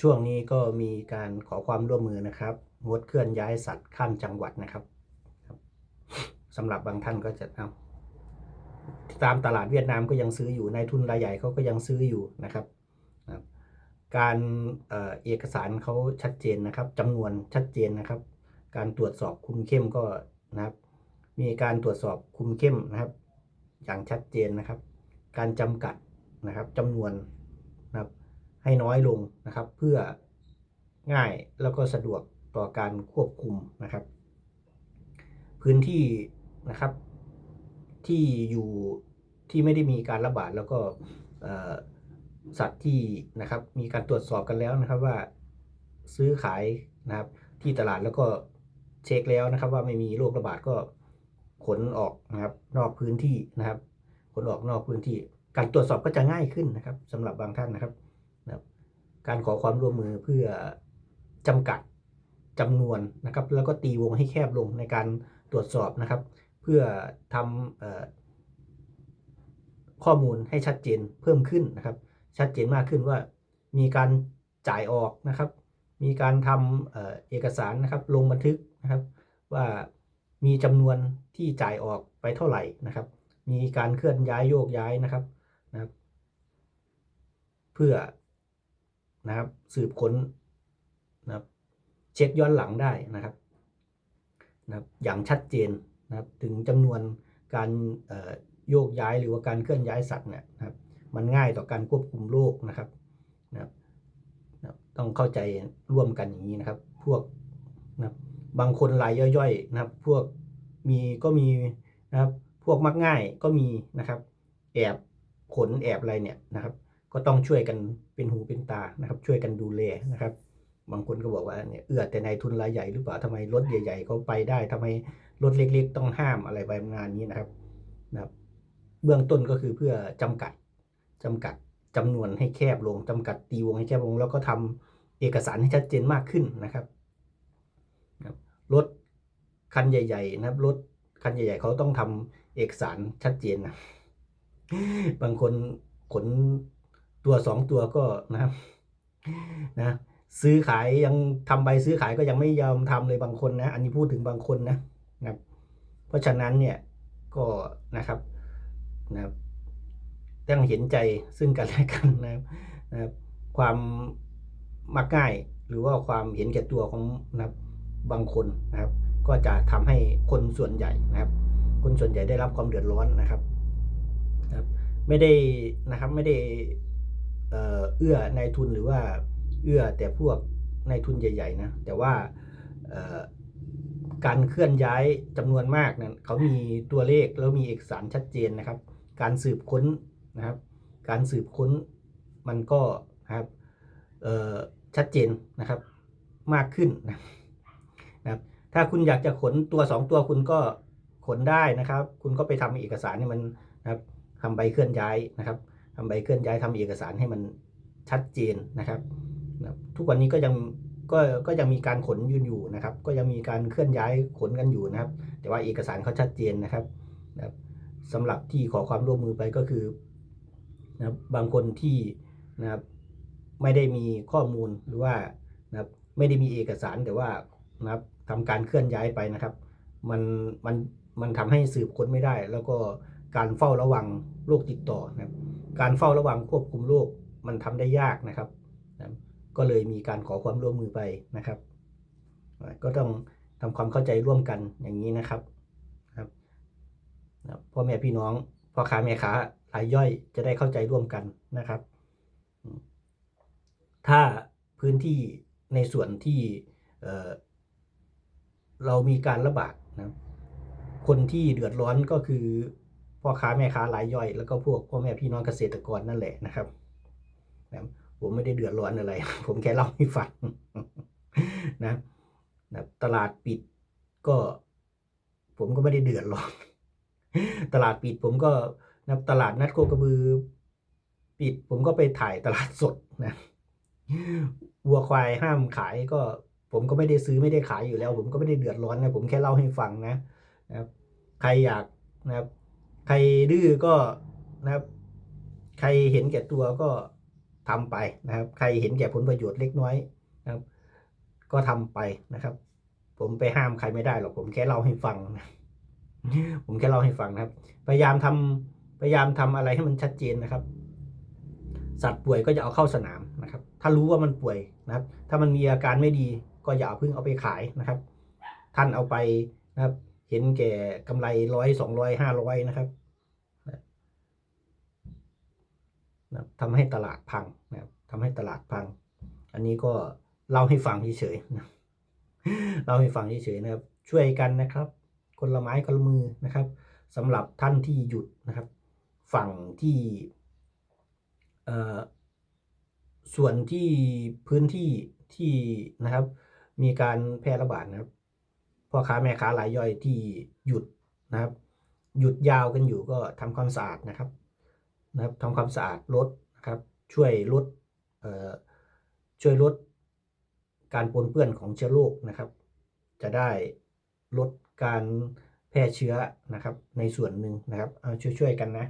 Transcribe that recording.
ช่วงนี้ก็มีการขอความร่วมมือนะครับ งดเคลื่อนย้ายสัตว์ข้ามจังหวัดนะครับสำหรับบางท่านก็จะเอาตามตลาดเวียดนามก็ยังซื้ออยู่ในายทุนรายใหญ่เขาก็ยังซื้ออยู่นะครับ การเอ่อเอกสารเขาชัดเจนนะครับจำนวนชัดเจนนะครับ การตรวจสอบคุมเข้มก็นะครับ มีการตรวจสอบคุมเข้มนะครับ อย่างชัดเจนนะครับ การจำกัดนะครับจำนวนนะครับ ให้น้อยลงนะครับ เพื่อง่ายแล้วก็สะดวกต่อการควบคุมนะครับ พื้นที่นะครับที่อยู่ที่ไม่ได้มีการระบาดแล้วก็สัตว์ที่นะครับมีการตรวจสอบกันแล้วนะครับว่าซื้อขายนะครับที่ตลาดแล้วก็เช็คแล้วนะครับ ว่าไม่มีโรคระบาดก็ขนออกนะครับ นอกพื้นที่นะครับ ขนออกนอกพื้นที่ การตรวจสอบก็จะง่ายขึ้นนะครับสำหรับบางท่านนะครับ นะครับการขอความร่วมมือเพื่อจำกัดจำนวนนะครับ แล้วก็ตีวงให้แคบลงในการตรวจสอบนะครับ เพื่อทำออข้อมูลให้ชัดเจนเพิ่มขึ้นนะครับ ชัดเจนมากขึ้นว่ามีการจ่ายออกนะครับ มีการทำเออเอกสารนะครับลงบันทึกนะครับ ว่ามีจำนวนที่จ่ายออกไปเท่าไหร่นะครับ มีการเคลื่อนย้ายโยกย้ายนะครับนะครับ เพื่อ นะครับ สืบค้นนะครับ เช็คย้อนหลังได้นะครับนะครับ อย่างชัดเจนนะครับ ถึงจำนวนการโยกย้ายหรือว่าการเคลื่อนย้ายสัตว์เนี่ยนะครับ มันง่ายต่อการควบคุมโรคนะครับนะครับนะครับต้องเข้าใจร่วมกันอย่างนี้นะครับ พวกนะครับบางคนรายย่อยๆ นะครับ พวกมีก็มีนะครับ พวกมักง่ายก็มีนะครับ แอบขนแอบอะไรเนี่ยนะครับ ก็ต้องช่วยกันเป็นหูเป็นตานะครับ ช่วยกันดูแลนะครับ บางคนก็บอกว่าเนี่ยเอื้อแต่นายทุนรายใหญ่หรือเปล่าทำไมรถใหญ่ๆเขาไปได้ทำไมรถเล็กๆ ต้องห้ามอะไรไปงานนี้นะครับนะครับเบื้องต้นก็คือเพื่อจำกัดจำกัดจำนวนให้แคบลงจำกัดตีวงให้แคบลง แล้วก็ทำเอกสารให้ชัดเจนมากขึ้นนะครับนะรถคันใหญ่ ๆ นะครับรถคันใหญ่ ๆเขาต้องทำเอกสารชัดเจนนะบางคนขน ตัวสองตัวก็นะครับนะซื้อขายยังทำใบซื้อขายก็ยังไม่ยอมทำเลยบางคนนะ อันนี้พูดถึงบางคนนะนะครับ เพราะฉะนั้นเนี่ยก็นะครับนะครับต้องเห็นใจซึ่งกันและกันนะครับนะครับความมักง่ายหรือว่าความเห็นแก่ตัวของนะครับบางคนนะครับ ก็จะทำให้คนส่วนใหญ่นะครับ คนส่วนใหญ่ได้รับความเดือดร้อนนะครับนะครับ ไม่ได้นะครับไม่ได้ เอื้อนายทุนหรือว่าเอื้อแต่พวกนายทุนใหญ่ ๆ นะ แต่ว่าการเคลื่อนย้ายจำนวนมากนั้นเขามีตัวเลขแล้วมีเอกสารชัดเจนนะครับ การสืบค้นนะครับ การสืบค้นมันก็นะครับชัดเจนนะครับมากขึ้นนะครับ ถ้าคุณอยากจะขนตัวสองตัวคุณก็ขนได้นะครับ คุณก็ไปทำเอกสารให้มันนะครับทำใบเคลื่อนย้ายนะครับ ทำใบเคลื่อนย้ายทำเอกสารให้มันชัดเจนนะครับนะครับ ทุกวันนี้ก็ยังก็ก็ยังมีการขนยืนอยู่นะครับ ก็ยังมีการเคลื่อนย้ายขนกันอยู่นะครับ แต่ว่าเอกสารเขาชัดเจนนะครับนะครับสำหรับที่ขอความร่วมมือไปก็คือนะครับบางคนที่นะครับไม่ได้มีข้อมูลหรือว่านะครับไม่ได้มีเอกสารแต่ว่านะครับทำการเคลื่อนย้ายไปนะครับ มันมันมันทำให้สืบค้นไม่ได้ แล้วก็ การเฝ้าระวังโรคติดต่อนะครับการเฝ้าระวังควบคุมโรคมันทำได้ยากนะครับนะก็เลยมีการขอความร่วมมือไปนะครับ ก็ต้องทำความเข้าใจร่วมกันอย่างนี้นะครับครับนะพ่อแม่พี่น้องพ่อค้าแม่ค้ารายย่อยจะได้เข้าใจร่วมกันนะครับ ถ้าพื้นที่ในส่วนที่เเรามีการระบาดนะคนที่เดือดร้อนก็คือ พ่อค้าแม่ค้ารายย่อย แล้วก็พวกพ่อแม่พี่น้องเกษตรกรนั่นแหละนะครับนะผมไม่ได้เดือดร้อนอะไร ผมแค่เล่าให้ฟังนะนะตลาดปิดก็ ผมก็ไม่ได้เดือดร้อน ตลาดปิดผมก็นะตลาดนัดโคกระบือ ปิดผมก็ไปถ่ายตลาดสดนะวัวควายห้ามขายก็ ผมก็ไม่ได้ซื้อไม่ได้ขายอยู่แล้ว ผมก็ไม่ได้เดือดร้อนนะผมแค่เล่าให้ฟังนะนะใครอยากนะครับ ใครดื้อก็นะครับ ใครเห็นแก่ตัวก็ทำไปนะครับ ใครเห็นแก่ผลประโยชน์เล็กน้อยนะครับ ก็ทำไปนะครับ ผมไปห้ามใครไม่ได้หรอกผมแค่เล่าให้ฟังนะผมแค่เล่าให้ฟังนะครับ พยายามทำพยายามทำอะไรให้มันชัดเจนนะครับ สัตว์ป่วยก็จะเอาเข้าสนามนะครับ ถ้ารู้ว่ามันป่วยนะครับ ถ้ามันมีอาการไม่ดีก็อย่าเพิ่งเอาไปขายนะครับ ท่านเอาไปนะครับ เห็นแก่กำไรร้อยสองร้อยห้าร้อยนะครับนะทำให้ตลาดพังนะทำให้ตลาดพัง อันนี้ก็เล่าให้ฟังเฉยๆนะเล่าให้ฟังเฉยๆนะครับ ช่วยกันนะครับ คนละไม้คนละมือนะครับสำหรับท่านที่หยุดนะครับ ฝั่งที่ส่วนที่พื้นที่ที่นะครับ มีการแพร่ระบาดนะครับ พ่อค้าแม่ค้ารายย่อยที่หยุดนะครับ หยุดยาวกันอยู่ก็ทำความสะอาดนะครับนะครับทำความสะอาดรถนะครับ ช่วยลดเอ่อช่วยลดการปนเปื้อนของเชื้อโรคนะครับ จะได้ลดการแพร่เชื้อนะครับในส่วนหนึ่งนะครับเอาช่วยๆกันนะ